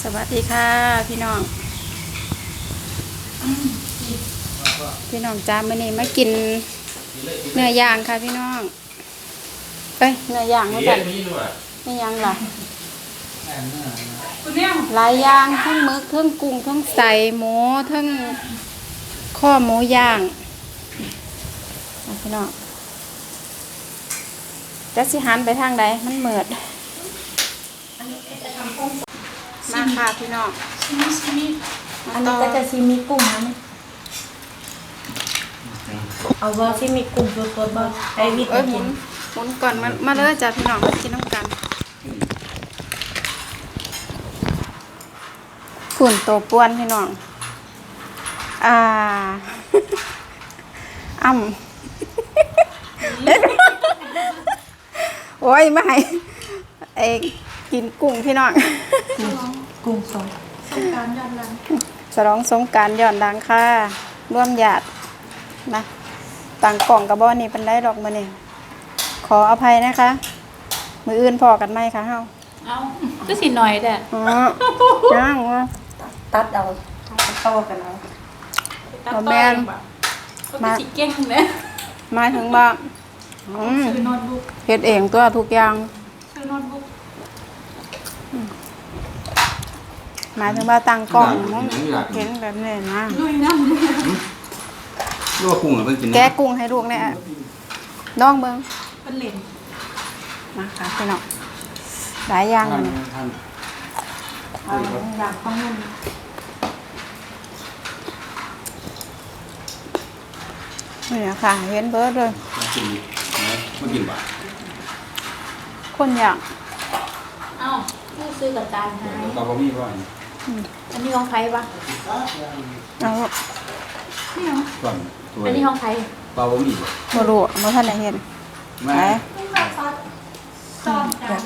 สวัสดีค่ะ พี่น้อง พี่น้องจ้ามื่อนี้มากินเนื้อย่างค่ะพี่น้อง เอ้ยเนื้อย่างไม่เลี้กัยนงนี่ด้วยไม่ยังล่ะหลายอย่างทั้งหมึกทั้งกุ้งทั้งใส่หมูทั้งข้อหมูย่างเอาพี่น้องจะสิหันไปทางใดมันเหมือดมา ค่ะพี่น้องอันนี้ก็จะซีมีกุ้งนะนี่เอาว่าซีมีกุ้งสดๆบ่ไอวิทย์เอ้ยหกิมุนนหมุนก่อนมามาเลยจ้ะพี่น้องมากินน้ำกันขุ่นโตป้วนพี่น้อง อ่าอ่ำโอ้ยไม่ให้เอ้กินกุ้งพี่น้องกุ้ งสดสรองสงกรารย้อนหลังค่ะร่วมญาตินะต่างกล่องกับบ่อนี่เป็นได้ดอกมือนี่ขออภัยนะคะ มืออื่นพอกันไหมคะเฮาเอาก็สิหน่อยแต่อ๋อย่างวะตัดเอาต่อกันเอาบ่แม่นก็คือสิเก่งเลยหมายถึงว่าอืมซื้อโน้ตบุ๊กเฮ็ดเองตัวทุกอย่างซื้อโน้ตบุ๊ก หมายถึงว่าตั้งกล้องมันเห็นแบบนี้นะลุยน้ำเลยลวกกุ้งเหรอเพิ่งกินแกะกุ้งให้ลูกเนี่ยน้องเบิ่งเป็นเหรียญมาค่ะพี่น้องหลายอย่างท่าเลนยท่านเอาอยากข้างนั้นนี่ค่ะ เห็นเบิร์ดเลยมากินนะมากินบ่าคนอยาก เอ้าผู้ซื้อกับจานหายเราก็มีบ่อย อันนี้ของใครปะเอานี่เหรอก่อนตัวอันนี้ของใครเราก็มีบ่บ่รู้บ่ทันได้เห็นแม่ไปจอนจาน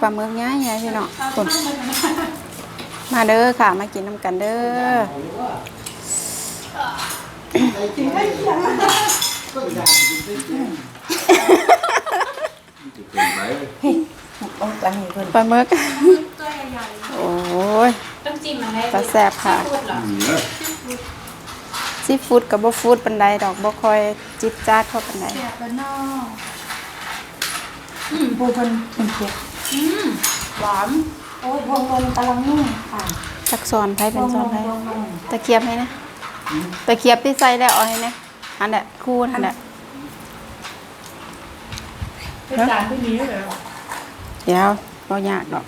ปลาหมึกง่ายไงพี่น้องคนมาเด้อค่ะ มากินน้ำกันเด้อเกินไป เอาอันนี้เพิ่น ปลาหมึก ตัวใหญ่โอ้ยๆต้อง จิ้มอะไรปลาแซ่บค่ะพูดเหรออืมเนอะซีฟู้ดกับบ่ฟู้ดปานใดดอกบ่ค่อยจิตจ้าดเท่าปานใดแซ่บแล้วเนอกผู้เพิ่นเป็นเผ็ดอืมหวานโอ้ยพวงเพิ่นกำลังนุ่มค่ะจักสอนไผเป็นสอนไผพวงนุ่มตะเกียบให้นะตะเกียบที่ใส่แล้วเอาให้นะอันนั้นคู่นั่นแหละเป็นจานที่นี้เลยเหรอเดี๋ยวบ่ยากดอก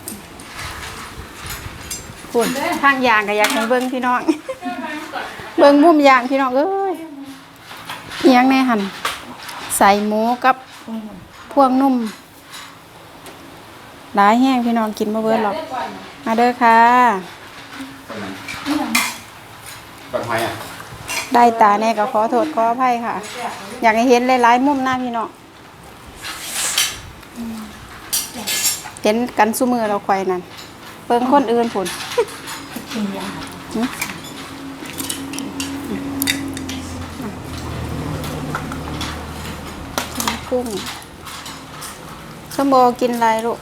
คุณทางยางก็อยากให้เบิ่งพี่น้อง เบิ่งมุมยางพี่น้องเอ้ยเอียงแน่หั่นใส่หมูกับพวกนุ่มหลายแห้งพี่น้องกินมาเบิดหรอก มาเด้อค่ะไปไหนปัดไฟอะได้ตาแน่ก็ขอโทษขออภัยค่ะ อยากให้เห็นหลายๆมุมหน้าพี่น้องเห็นกันซุมือเราควายนั่น เบิ่งคนอื่นผุนกินยากุ้งสมโบกินอะไรลูก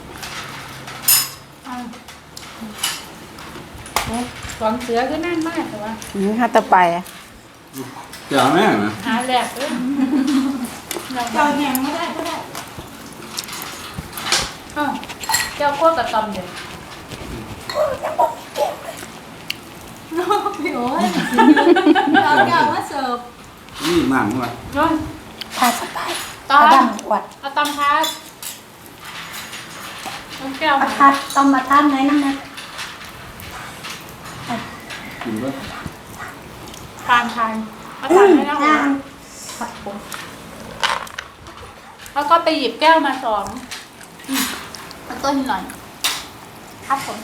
สอนเสือก็นั่นมากแต่ว่าหืมฮัตะไปอะเจ้าแม่นะหาแหลกเลยเราเจ้าแหงไม่ได้ก็ได้อ้าเจ้าโคตรกระตอมเดี๋ยว น้องพี่โอ้ยเราอยากมาเสิร์ฟนี่มากมั้งวะน้องทาสบายตอกระนดังอวดเอาตำพาสน้องแก้วเอามาทัดต้องมาทานไหนนั่นนะกินบ่ทานทานเอาทานให้น้องย่างผัดผงแล้วก็ไปหยิบแก้วมาสองอืมแล้วต้นหน่อย ครับผม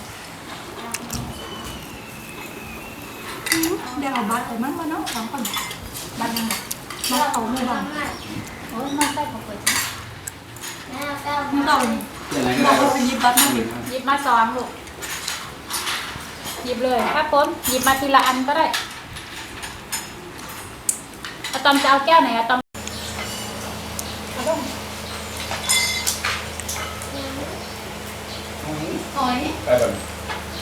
เดี๋ยวเอาบัตรไปมันมาเนาะสองคนบัตรยังบัตรเอาไม่บัตรโอ้ยมาใส่ของเปิดไม่ต้องเป็นอะไรบอกว่าเป็นยิบบัตรมาดิหยิบมาสองลูกหยิบเลยครับผมหยิบมาทีละอันก็ได้อะตอมจะเอาแก้วไหนอะตอมหอยไปแบบ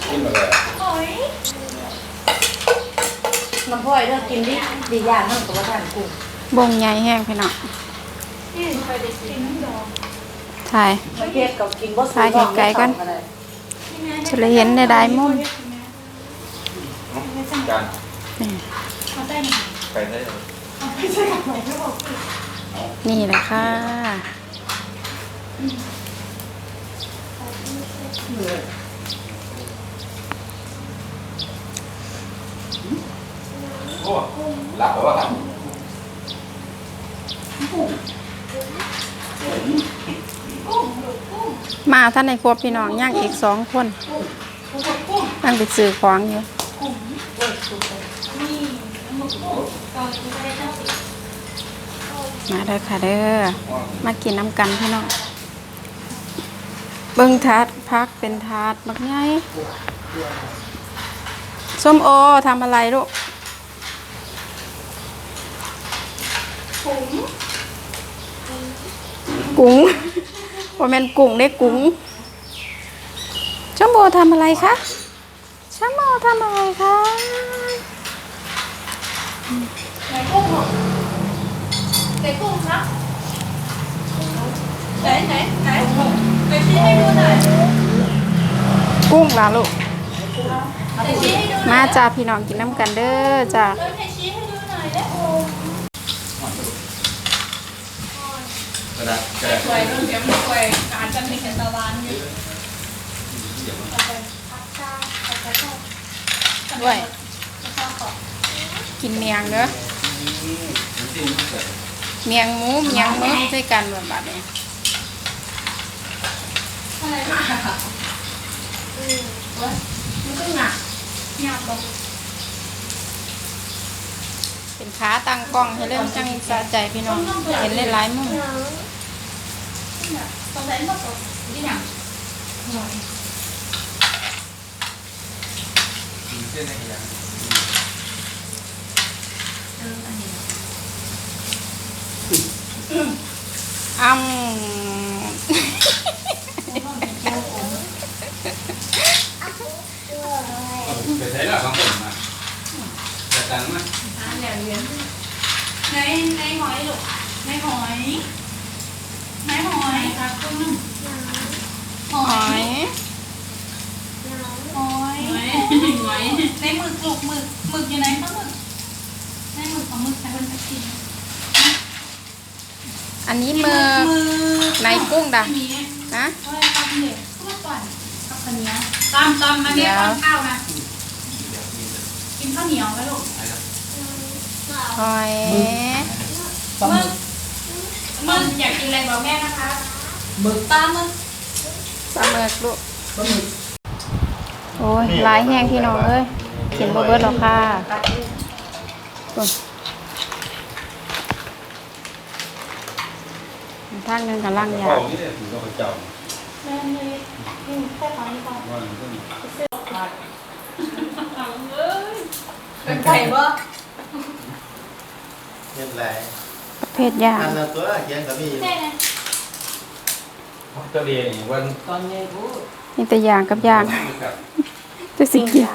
กินมาเลยหอย น้ำพ่อยเด้อกินดิดีอย่างนั่นกับว่าทานกุ้งบงใหญ่แห้งพี่น้องที่ไปได้กินน้ำดองถ่ายมันเผ็ดกับกินบ่ถ่ายไกลๆก่อนจะเลยเห็นในได้มุมจานเขาได้ไหมไปได้เลยนี่แหละค่ะ โอ้หลับแล้ววะครับมาท่านในครัวพี่น้องย่างอีกสองคนตั้งไปซื้อของอยู่มาเด้อค่ะเด้อมากินน้ำกันพี่น้องเบิ้งทาดพักเป็นทาดมักไงส้มโอทำอะไรลูก กุ้งว่าแม่นกุ้งได้กุ้งส้มโอทำอะไรคะส้มโอทำอะไรคะไหนกุ้งเหรอไหนกุ้งครับไหนไหนไหนไปชี้ให้ดูหน่อยกุ้งล่ะลูกไหนชี้ให้ดูมาจ้าพี่น้องกินน้ำกันเด้อจ้า แล้วไหนชี้ให้ดูหน่อยแล้วโอ้ กระดาษกระดาษสวยต้องเสียงสวยการจะมีแค่ตะวันอยู่ด้วยกินเมียงเด้อเมียงหมูเมียงหมึกใส่กันแบบบัดนี้อะไรนะมันก็หนักหนักบอกเป็นขาตั้งกล้องให้เริ่มจังสะใจพี่น้องเห็นหลายๆมุมตรง ไหนมาตรงที่หนังเส้นอะไรอย่างเอออันนี้อ้ำ ไปใช้ละสองคนมาแต่ตังค์นะอ่านแล้วเรียนในในหอยลูกในหอยยครับคุณหหอยหอยหอยในหมึกลูกหมึกหมึกอยู่ไหนคะหมึกในหมึกของหมึกใช้เป็นตะกี้อันนี้มือในกุ้งดะมีนะเฮ้ตำเหล็กทุกก่อนกับข้าวเหนียวตำตำมาเนี่ยตำข้าวนะกินข้าวเหนียวไหมลูกหอยมึง มึงอยากกินอะไรบอกแม่นะคะมึกตามึงปลาหมึกลูกโอ้ยหลายแห้งพี่น้องเอ้ยกินบ่เบิดหรอกค่ะส่วนทางหนึงกับล่างยาพ่อนี่เนี่ยถือว่าเจ้าแม่เลยกินแค่ตอนนี้ก่อนว่ามันก็เป็นไก่บ่เรียบร้อยประ เภทย่างอันละตัวเขียนกับมีแม่เลยเจ้าเรียนวันนี่แต่ย่างกับย่างกับจะสิกิน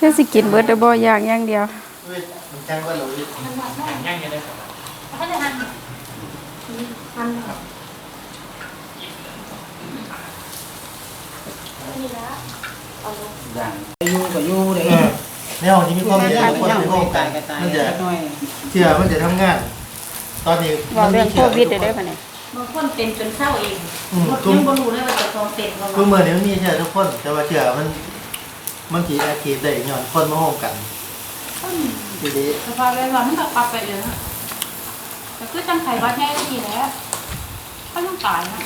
จะสิกินเบิดแต่บ่ย่างอย่างเดียวเว้ยมันจังว่าเราอีกมันหวานมากเขาจะหั่นหั่นนี่ละอย่างอยู่ก็อยู่เลยเออในห้องที่มีความเชื่อทุกคนในห้องกันมันจะน้อยเชื่อมันจะทำงาน ตอนนี้ว่าเรื่องโควิดเด้อเด้อบัดนี้บางคนเป็นจนเศร้าเองอืมหมดทุยักงบ่รู้เลยว่าจะต้องเป็นว่าทุกเมื่อนี้มันมีเชื่อทุกคน แต่ว่าเชื่อมันมันขีดอาคีได้ย้อนคนมาห้องกันทีนี้สภาพแวดล้อมมันก็ปรับไปเลยนะแต่คือจังไข่วัดแน่ก็ดีแล้วก็ต้องตายนะ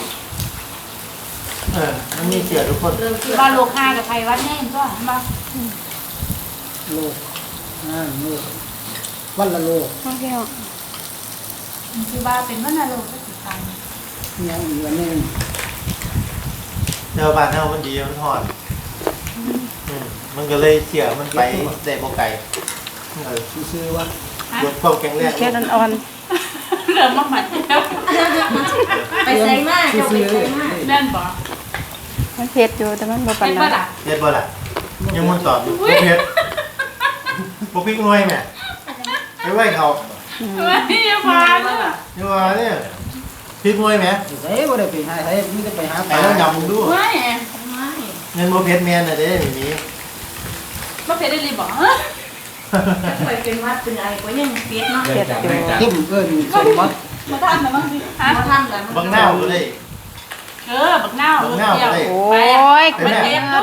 เออมันมีเชื่อทุกคนเริ่มคือว่าโลกห้ากับไข่วัดแน่ก็เห็นปะโลกอ่าโลกวันละโลกน้อง พี่น้องคือว่าเป็นวัณโลกก็ติดตายยังอีกวันหนึงเจ้าบ้านเฮามันดีมันหอนอืมมันก็เลยเชื่อมันไปได้บ่ไกลเออชื่อว่าลดความแข็งแรงแค่อ่อนเริ่มมาหมัดแล้วไปใส่มากเจ้าไปใส่มากแน่นบ่ๆมันเผ็ดอยู่แต่มันบ่ปานเป็นนั้ปะนล่ะเฮ็ดบ่ล่ะยังมันตอบอยู่บ่เฮ็ดบ่พวกพริกหน่วยแม่ไปไหว้เขา ไม่ยาพาด้วยนี่ว่าเนี่ยพริกหน่วยแม่เฮ้ยบ่ได้ไปหาเฮ้ยมีแต่ไปหาปไปลาแล้วยำมึงดูไม่เงินโมเพชรแมนน่ะเด้นี่มีไม่เพชรได้รีบอกไปเป็นวัดเป็นอะไรก็ยังเปียกเนาะเกิดจากแม่จันเข้มเกินสมบัติมาทำแต่บ้างสิฮะมาทำแล้วบางหน้าก็เลย เออบักเน่าบางหน้าก็เลยโอ้ยไปเก็บตู้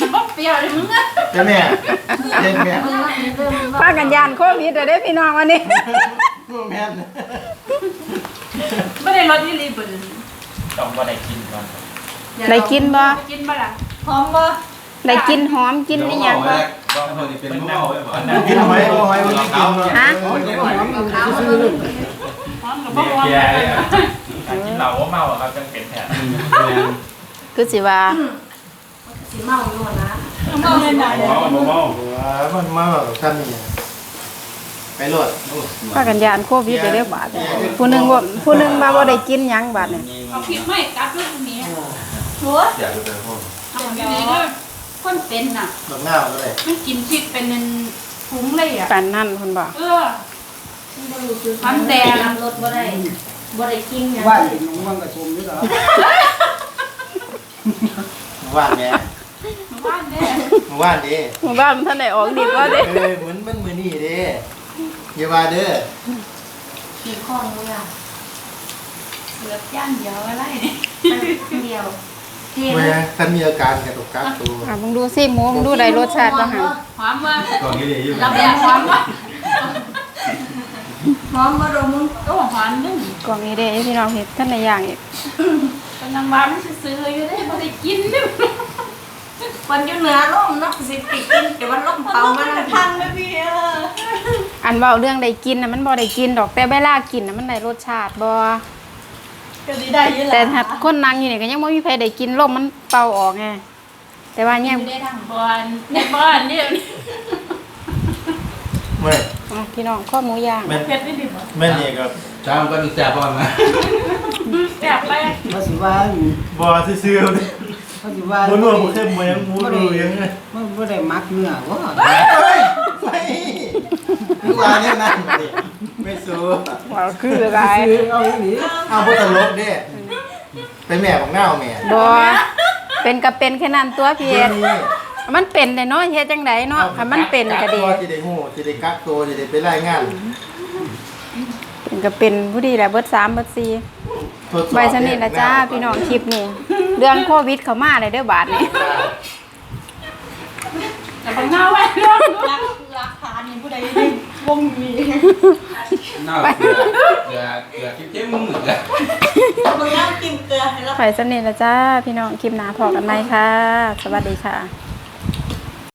มันบ่เปรี้ยวเลยมึงอะเจ้าแม่เย็นแม่พากันยานโควิดเด้อเด้อพี่น้องวันนี้แม่นไม่ได้รสที่รีบเลยต้องว่าได้กินก่อนได้กินบ่กินบ่ล่ะพร้อมบ่ได้กินหอมกินนี่ยังบ่ว่าพอดีเป็นผู้เมาไว้บ่กินหอยเอาหอยมันกินเนาะฮะซื้อๆนึงพร้อมกับบ่พร้อมการกินเหล้าว่าเมาอะครับจังเป็นแผลคือสิว่าสิเมาอยู่นะเมาเล่นได้เมาเมาว้ามันมาแบบท่านนี่ไปโลดพากันยานโควิดเด้อเด้อบาดนี้ผู้หนึงบ่ผู้หนึงมาบ่ได้กินหยังบาดนี้เอาพริกไม่กัดลูกนี้หัวอยากจะเป็นห้องเอาอยู่นี่ก็คนเป็นน่ะบางหน้าก็เลยมันกินพริกเป็นถุงเลยอะปานนั้นเพิ่นบอกเออบ่รู้คือมันแดงนำรถบ่ได้ บ่ได้กินหยังว่าเป็นน้องมันก็ชมอยู่แล้วว่านแม่ว่านแดงว่านเด้หมู่บ้านมันท่านได้ออกดีบ่เด้เออเหมือนมันมือนี่เด้อย่าว่าเด้อขี่ข้องเลยอะเสือกย่างเดียวอะไรเนี่ยเดียวเทแม่ท่านมีอาการกระตุกกักตัวอะมึงดูสิหมูมึงดูได้รสชาติบ่หั่นหอมว่าก่อนนี้เลยอยู่เราแดงหอมว่า พร้อมบ่ดมมึงก็หอมนึงกล่องนี้เด้พี่น้องเฮ็ดท่านได้ย่างอีกกำลังว่ามันซื้ออยู่ได้บ่ได้กินเด้อวันอยู่เหนือลมเนาะสิติกินแต่ว่าลมเผามันพังเลยพี่เอออันเว้าเรื่องได้กินน่ะมันบ่ได้กินดอกแต่เวลากินน่ะมันได้รสชาติบ่ก็ดีได้อยู่แต่ล่ะถ้าคนนั่งอยู่นี่ก็ยังบ่มีใครได้กินลมมันเป่าออกไงแต่ว่าเนี่ยไม่ได้ทางบอลในบอลเดี๋ยวนี้เมื่ ออะพี่น้องข้อหมูย่างแม่นเผ็ดนิดนึงแม่นนี่กับจ้ามก็ดูแซ่บพอมาแซ่บไปว่าสิว่าบ่ซื่อๆเลยว่าสิว่าบ่นัวบ่เข้มบ่ยังหมูดูยังไงมันบ่ได้มักเนื้อว่าเฮ้ยไม่คือว่าเนี่ยนั่นดิไม่สู้ว่าคืออะไรซื้อเอาอีหลีเอาบ่ตลกเด้เป็นแม่ของหน้าแม่บ่เป็นก็เป็นแค่นั้นตัวพี่เดี๋เอ็ยวดนี้ มันเป็นได้เนาะเฮ็ดจังไดเนาะถ้ามันเป็นก็ดีสิได้ฮู้สิได้กักตัวสิได้ไปรายงานเป็นก็เป็นผู้ดีแหละเบิด3เบิด4ทดสอบไว้สนิทนะจ้าพี่น้องคลิปนี้เรื่องโควิดเข้ามาเลยเด้อบาดนี้แต่ของเงาไว้เรื่องรักรักฐานนี่ผู้ใดวงมีน่าเกลือเกลือเกลือเข้มๆมึงเหมือนกันมึงน้ำกินเกลือให้เราไว้สนิทนะจ้าพี่น้องคลิปหน้าพอกันไหมค่ะ สวัสดีค่ะ